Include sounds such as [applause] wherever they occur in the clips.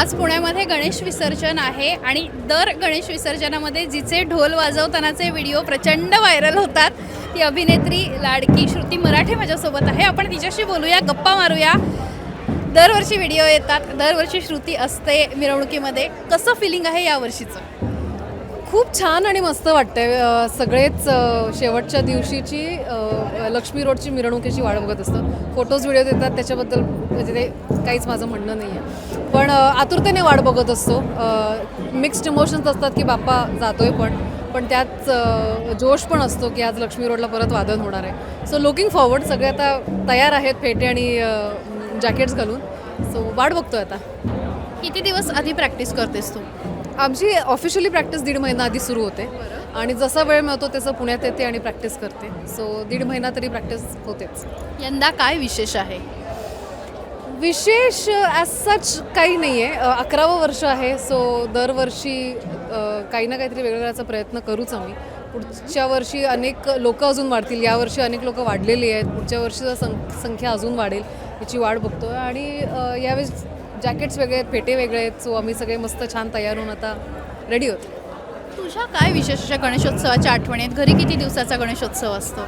आज पुण्यामध्ये गणेश विसर्जन आहे आणि दर गणेश विसर्जनामध्ये जिचे ढोल वाजवतानाचे व्हिडिओ प्रचंड व्हायरल होतात. ती अभिनेत्री लाडकी श्रुती मराठे माझ्यासोबत आहे. आपण तिच्याशी बोलूया गप्पा मारूया. दरवर्षी व्हिडिओ येतात. दरवर्षी श्रुती असते मिरवणुकीमध्ये. कसं फिलिंग आहे यावर्षीचं? खूप छान आणि मस्त वाटतंय. सगळेच शेवटच्या दिवशीची लक्ष्मी रोडची मिरवणुकीची वाढ बघत असतं फोटोज व्हिडिओ देतात त्याच्याबद्दल म्हणजे ते काहीच माझं म्हणणं नाही आहे पण आतुरतेने वाट बघत असतो. मिक्स्ड इमोशन्स असतात की बाप्पा जातोय पण. पण त्यात जोश पण असतो की आज लक्ष्मी रोडला परत वादन होणार आहे. सो लुकिंग फॉरवर्ड सगळे आता तयार आहेत फेटे आणि जॅकेट्स घालून. सो वाट बघतोय आता. किती दिवस आधी प्रॅक्टिस करतेस तू? आमची ऑफिशियली प्रॅक्टिस दीड महिना आधी सुरू होते. आणि जसा वेळ मिळतो तसं पुण्यात येते आणि प्रॅक्टिस करते. सो दीड महिना तरी प्रॅक्टिस होतेच. यंदा काय विशेष आहे? विशेष ॲज सच काही नाही आहे अकरावं वर्ष आहे. सो दरवर्षी अ, काही ना काहीतरी वेगळं करायचा प्रयत्न करूच आम्ही. पुढच्या वर्षी अनेक लोक अजून वाढतील. यावर्षी अनेक लोक वाढलेली आहेत. पुढच्या वर्षी सं संख्या अजून वाढेल याची वाट बघतो आणि यावेळेस जॅकेट्स वेगळे आहेत फेटे वेगळे आहेत सो आम्ही सगळे मस्त छान तयार होऊन आता रेडी होतो. तुझ्या काय विशेष अशा गणेशोत्सवाच्या आठवणी आहेत घरी किती दिवसाचा गणेशोत्सव असतो?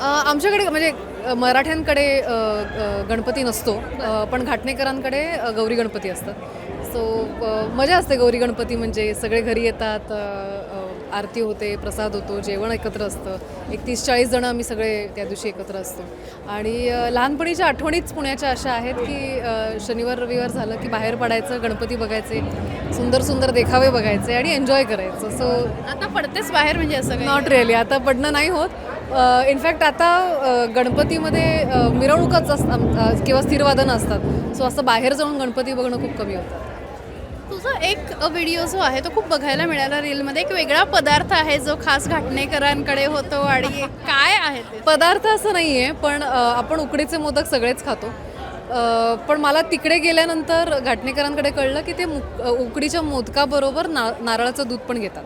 आमच्याकडे म्हणजे मराठ्यांकडे गणपती नसतो पण घाटणेकरांकडे गौरी गणपती असतात. सो मजा असते गौरी गणपती म्हणजे सगळे घरी येतात आरती होते प्रसाद होतो जेवण एकत्र असतं. एक तीस चाळीस जणं आम्ही सगळे त्या दिवशी एकत्र असतो. आणि लहानपणीच्या आठवणीच पुण्याच्या अशा आहेत की शनिवार रविवार झालं की बाहेर पडायचं गणपती बघायचे सुंदर सुंदर देखावे बघायचे आणि एन्जॉय करायचं. सो आता पडतेच बाहेर म्हणजे असं नॉट रिअली आता पडणं नाही होत. इनफॅक्ट आता गणपतीमध्ये मिरवणुकच असतात किंवा स्थिरवादनं असतात. सो असं बाहेर जाऊन गणपती बघणं खूप कमी होतं. तुझा एक व्हिडिओ जो आहे तो खूप बघायला मिळाला रीलमध्ये. एक वेगळा पदार्थ आहे जो खास घाटणेकरांकडे होतो आणि [laughs] काय आहे ते? पदार्थ असं नाही आहे पण अ, आपण उकडीचे मोदक सगळेच खातो. पण मला तिकडे गेल्यानंतर घाटणेकरांकडे कळलं की ते उकडीच्या मोदकाबरोबर ना नारळाचं दूध पण घेतात.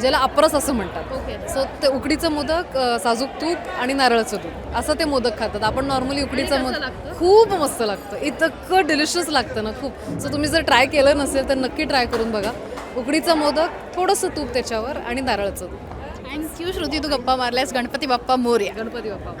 ज्याला अपरस असं म्हणतात. सो ते उकडीचं मोदक साजूक तूप आणि नारळाचं दूध. असं ते मोदक खातात. आपण नॉर्मली उकडीचं मोदक? खूप मस्त लागतं. इतकं डिलिशियस लागतं ना खूप. सो तुम्ही जर ट्राय केलं नसेल तर नक्की ट्राय करून बघा. उकडीचं मोदक थोडंसं तूप त्याच्यावर आणि नारळाचं दूध. थँक्यू श्रुती. तू गप्पा मारल्यास. गणपती बाप्पा मोर्या. गणपती बाप्पा.